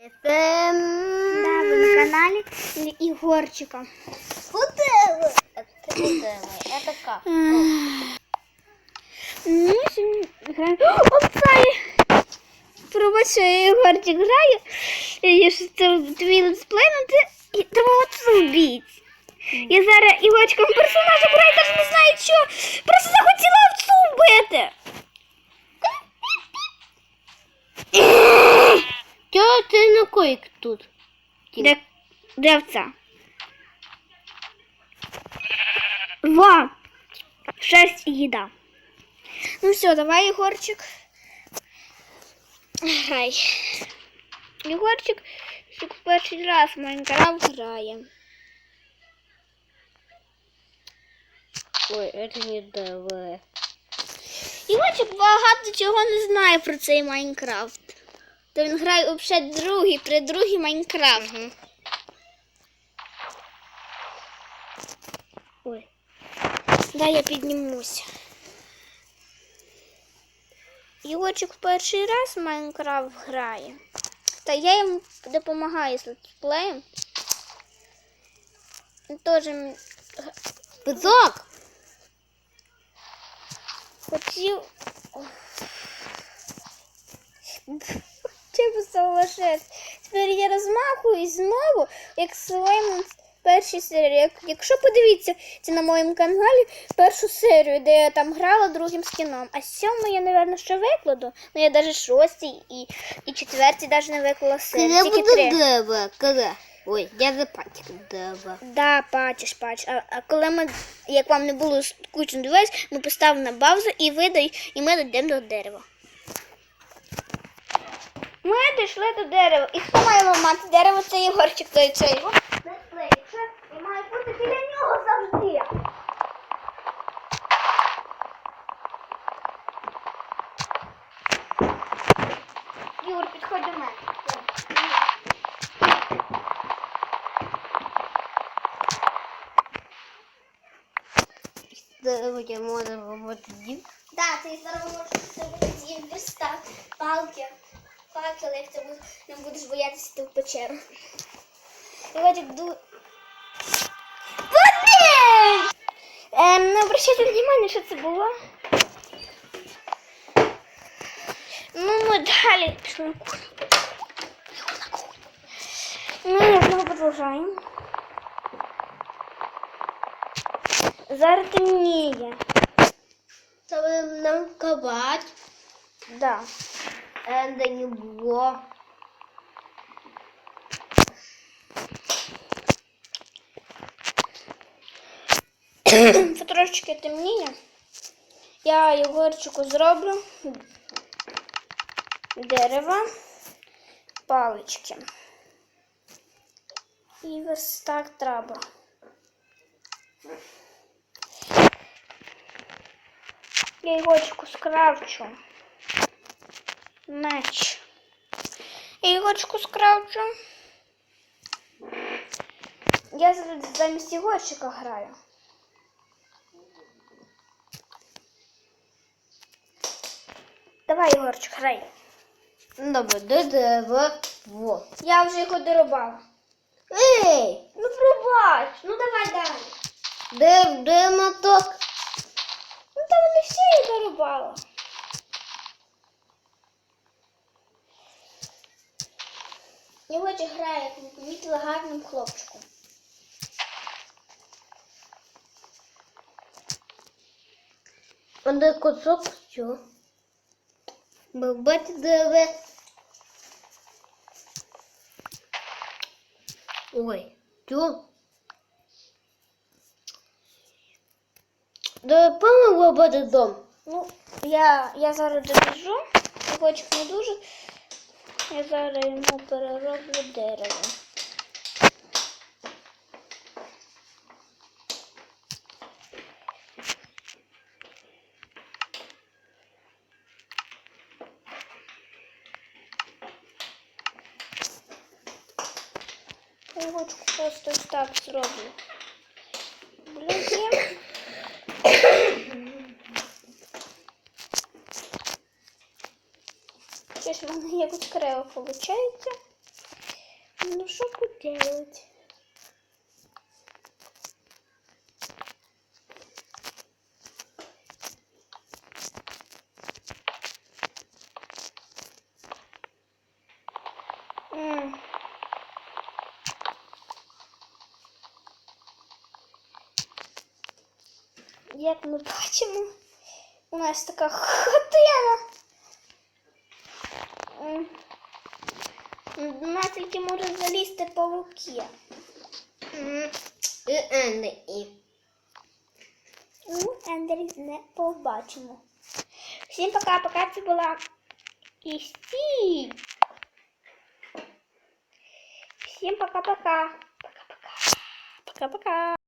Це Да, ви на каналі Ігорчика. Пудели. Це пудели. Це как? Ну, сьогодні граємо. О, Пробач, що я Ігорчик граю. Я ж це твій летсплей, ну і треба оце вбити. Я зараз Ігорчиком персонажа граю, навіть не знаю що. Просто захотіла овцу вбити. Чого ти на койк тут? Де, де овця? Ва! Шерсть і їда. Ну все, давай, Егорчик. Грай. Егорчик тільки перший раз Майнкрафт грає. Ой, это не ДВ. Ігорчик багато чого не знає про цей Майнкрафт. То він грає взагалі другий, при другий Майнкрафт. Ой. Дай я піднімуся. Ігорчик перший раз в Майнкрафт грає. Та я йому допомагаю з летсплеєм. М- Пицок! хотів. Чим шерсть. Тепер я розмахую знову, як своєму першій серії. Якщо подивіться це на моєму каналі першу серію, де я там грала другим скіном. А сьому я, напевно, ще викладу. Ну я навіть шостій і, і четвертій навіть не виклала серію. Тільки три. Коли? Ой, я за патик ДВ. Да, бачиш, бачиш. А, а коли ми, як вам не було скучно дивитися, ми поставимо на паузу і видай, і ми дійдемо до дерева. Ми дійшли до дерева. І хто має ламати дерево? Це Єгорчик, то і це його. Це має бути біля нього завжди. Юр, підходь до мене. ДВ я можу робити дім. Да, ти зараз можеш собі їм дістати палки. Факел, як ти не будеш боятися йти в печеру. Вадик ду... Води! Ем, не обращайте внимання, що це було. Ну, ми далі пішли на кухню. Кухню. Ми знову продовжуємо. Зараз темніє. Це нам кабать. Да. Енда не було. Це трошечки темніє. Я Єгорчику зроблю дерева, палички. І ось так треба. Я Єгорчику скравчу меч. Я Єгорчику скравчу. Я замість Єгорчика граю. Давай, Єгорчик, грай. Добре, ДДВ. Во. Я вже його дорубала. Ей! Ну пробач, ну давай далі. Де, де моток? Ну там не всі я дорубала. Єгорчик грає, як ми помітили, гарним хлопчиком. А де кусок що? Бабати ДВ. Ой, що? Да помогла бати дом. Ну, я, я зараз добіжу. Єгорчик не дуже. Я зараз йому перероблю дерево. Я Єгорчику просто ось так зроблю. Блюки. Щось в мене якось криво виходить. Ну що поделать? М. Як ми бачимо, у нас така хатина. До нас тільки може залізти павуки. руки. І Ендері. Ну, Ендері не побачимо. Всім пока-пока, це була і Стій. Всім пока-пока. Пока-пока. Пока-пока.